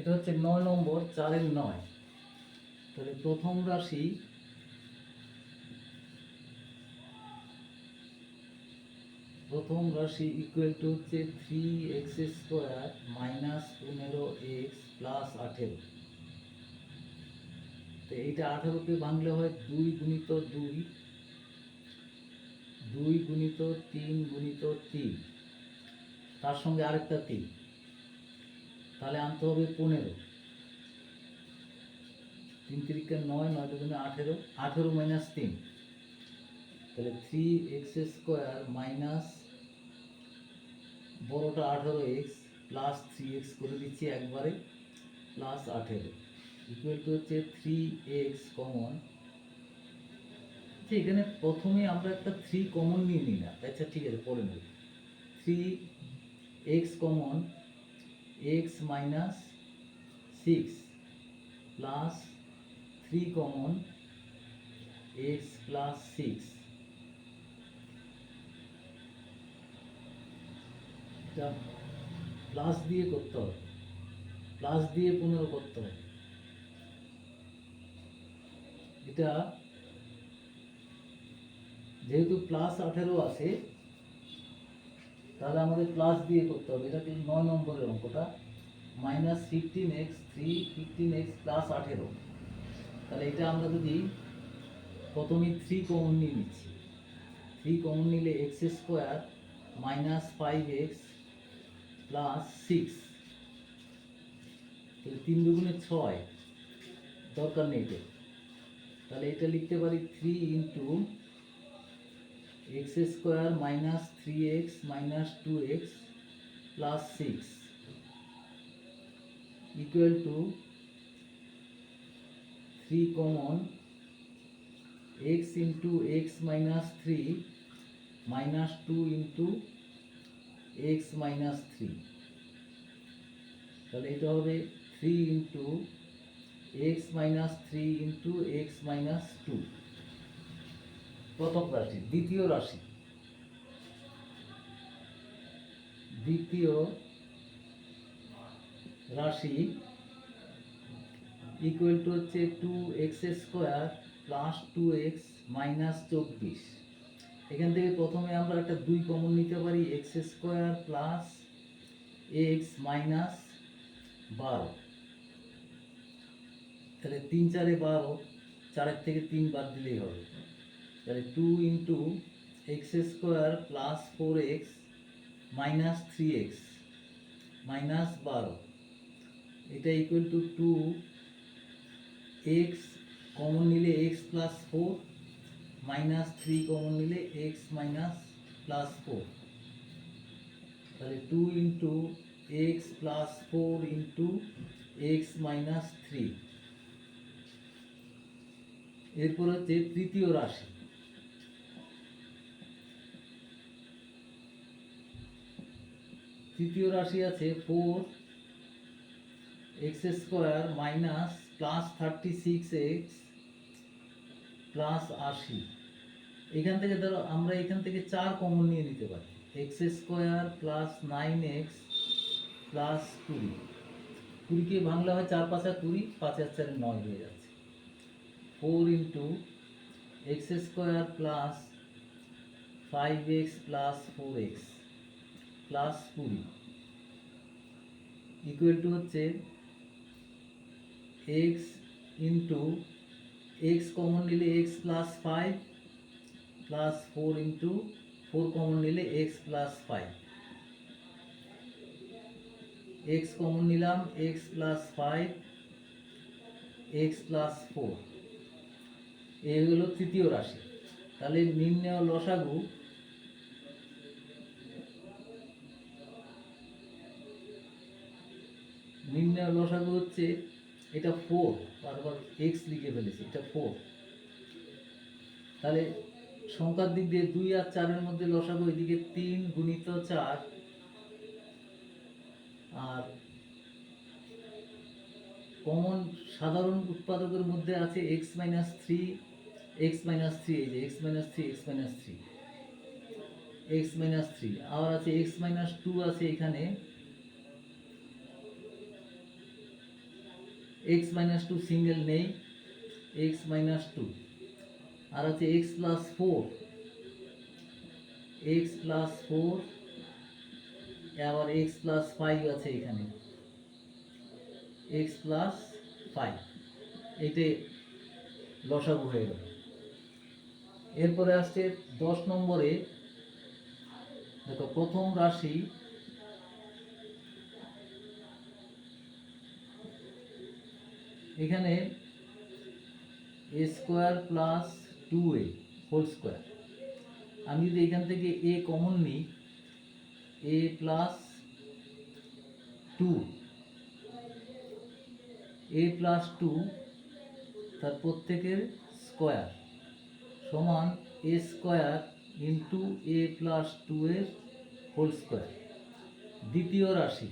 এটা হচ্ছে নয় নম্বর, চারের নয়। তাহলে প্রথম রাশি প্রথম রাশি ইকুয়াল টু হচ্ছে থ্রি এক্স স্কোয়ার মাইনাস পনেরো এক্স প্লাস আঠেরো। তো এইটা আঠেরোকে ভাঙলে হয় দুই গুণিত দুই দুই গুণিত তিন গুণিত তিন। তার সঙ্গে আরেকটা তিন। তাহলে আনতে হবে পনেরো। তিন তিরিকে নয় নয় দুগুণে আঠেরো আঠেরো মাইনাস তিন। তাহলে থ্রি এক্স স্কোয়ার মাইনাস বড়োটা আঠেরো এক্স প্লাস থ্রি এক্স করে দিচ্ছি একবারে প্লাস আঠেরো। ইকুয়াল টু হচ্ছে থ্রি এক্স কমন এখানে প্রথমে আমরা একটা থ্রি কমন নিয়ে নিলাম। আচ্ছা ঠিক আছে পরে নেব। Three x common x minus six plus three common x plus six plus দিয়ে করতে হবে। প্লাস দিয়ে পনেরো করতে হবে। এটা যেহেতু প্লাস আঠেরো আছে তাহলে আমাদের প্লাস দিয়ে করতে হবে। এটা কিন্তু নয় নম্বরের অঙ্কটা। Minus fifteen x three fifteen x plus আঠেরো। তাহলে এটা আমরা যদি প্রথমে থ্রি কমন নিয়ে নিচ্ছি। থ্রি কমন নিলে x square minus five x plus six তাহলে তিন দুগুণে ছয়। দরকার নেই তাহলে এটা লিখতে পারি three into x square minus three x minus two x plus six equal to three common x into x minus three minus two into x minus three. তাহলে এটা হবে three into x minus three into x minus two. প্রথম রাশি, দ্বিতীয় রাশি। দ্বিতীয় রাশি equal to হচ্ছে two x square plus two x minus চব্বিশ। এখান থেকে প্রথমে আমরা একটা দুই কমন নিতে পারি x square plus x minus বারো তাহলে তিন চারে বারো, চারের থেকে তিন বাদ দিলেই হবে। তাহলে two into x square plus four x minus three x minus বারো এটা equal to two x common নিলে x plus four minus three common নিলে এক্স মাইনাস প্লাস ফোর তাহলে two into x plus four into x minus three এরপর হচ্ছে তৃতীয় রাশি। তৃতীয় রাশি আছে four x square minus plus thirty six x plus আশি। এখান থেকে ধরো আমরা এখান থেকে চার কমন নিয়ে নিতে পারি। X square plus nine x plus কুড়ি। কুড়িকে ভাঙলে হয় চার পাঁচা কুড়ি, পাঁচ আর চারে নয় হয়ে যাচ্ছে। Four into x square plus five x plus four x plus কুড়ি ইকুয়াল টু হচ্ছে এক্স ইন্টু এক্স কমন নিলে x plus five plus four into four common নিলে x plus five x common নিলাম x plus five x plus four এই হলো তৃতীয় রাশি। তাহলে নির্ণয় লসাগু নির্ণয় লসাগু হচ্ছে, এটা ফোর বারবার এক্স লিখে ফেলেছি, এটা ফোর তাহলে সংখ্যার দিক দিয়ে দুই আর চারের মধ্যে লসাগু, এদিকে তিন গুণিত চার, আর কমন সাধারণ উৎপাদকের মধ্যে আছে x minus three x minus three এই যে x minus three x minus three x minus three আবার আছে এক্স মাইনাস টু আছে এখানে। এক্স মাইনাস টু সিঙ্গেল নেই এক্স মাইনাস টু আর আছে x plus four x plus four আবার এক্স প্লাস ফাইভ আছে এখানে। এক্স প্লাস ফাইভ এইটে লসাগু হয়ে গেল। এরপরে আসছে দশ নম্বরে। দেখো, প্রথম রাশি এখানে a square plus two a whole square আমি যদি এখান থেকে এ কমন নিই a plus two a plus two তার প্রত্যেকের স্কোয়ার সমান a square into a plus two এর হোল স্কোয়ার দ্বিতীয় রাশি।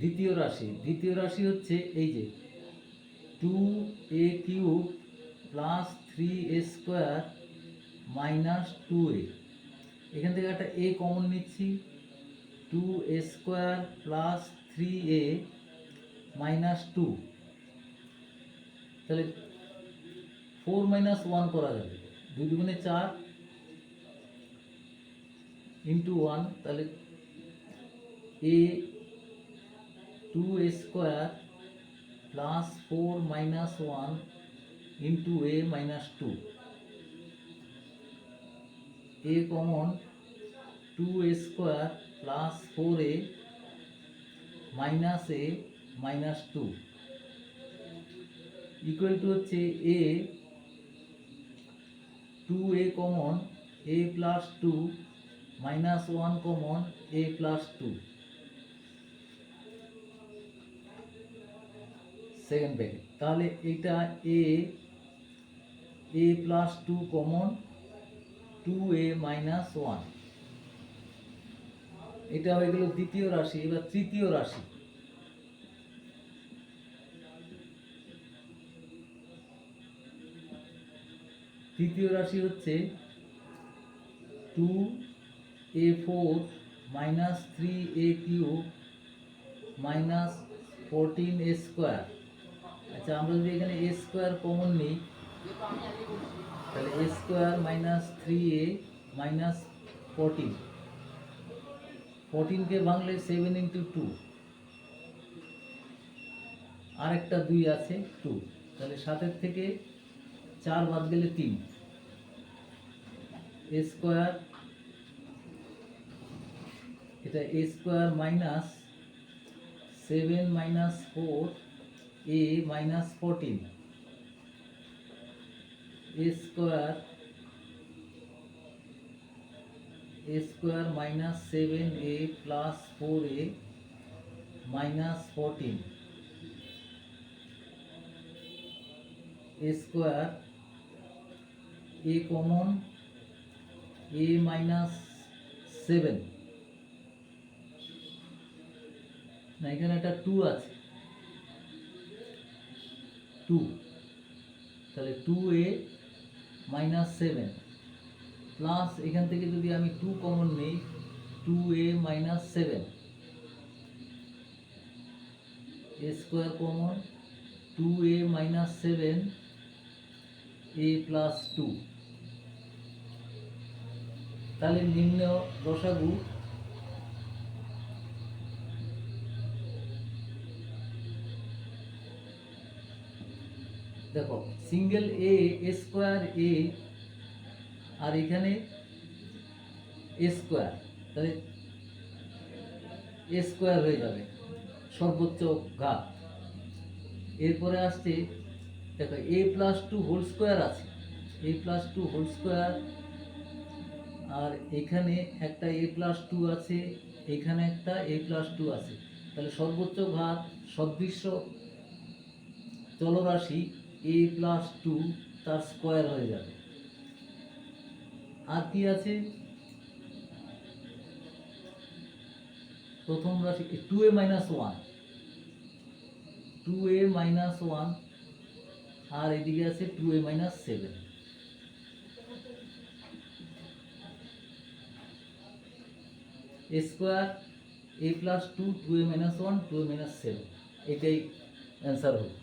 দ্বিতীয় রাশি। দ্বিতীয় রাশি হচ্ছে এই যে two a cube plus three a square minus two a এখান থেকে একটা এ কমন নিচ্ছি। Two a square plus three a minus two তাহলে ফোর মাইনাস ওয়ান করা যাবে। দুই দুগুণে চার ইন্টু ওয়ান তাহলে a two square plus four minus one into a minus two a common two square plus four a minus a minus two equal to হচ্ছে a two a common a plus two minus one common a plus two second bracket তাহলে এটা a a plus two common two a minus one এটা হয়ে গেল দ্বিতীয় রাশি, এবার তৃতীয় রাশি। তৃতীয় রাশি হচ্ছে two a four minus three a cube minus fourteen a square আচ্ছা আমরা যদি এখানে এ স্কোয়ার কমন নিই, তাহলে a square minus three a minus fourteen ফোরটিনকে ভাঙলে সেভেন ইন্টু টু আরেকটা দুই আছে টু তাহলে সাতের থেকে চার বাদ গেলে তিন। এ স্কোয়ার এটা a square minus seven minus four a minus fourteen a square a square minus seven a plus four a minus fourteen a square a common a minus seven না, এখানে একটা টু আছে। Two তাহলে two a minus seven plus এখান থেকে যদি আমি two common নিই two a minus seven a square common two a minus seven a plus two তাহলে নিম্ন রসাগু দেখো সিঙ্গেল এ স্কোয়ার এ আর এখানে স্কোয়ার তাহলে স্কোয়ার হয়ে যাবে, সর্বোচ্চ ঘাত। এরপরে আসছে, দেখো a plus two whole square আছে। A plus two whole square আর এখানে একটা এ প্লাস টু আছে, এখানে একটা এ প্লাস টু আছে। তাহলে সর্বোচ্চ ঘাত, সদৃশ্য চলরাশি এ প্লাস টু তার স্কোয়ার হয়ে যাবে। আর কি আছে? প্রথম রাশি two a minus one two a minus one আর এদিকে আছে two a minus seven a square a plus two two a minus one two a minus seven এটাই অ্যান্সার হলো।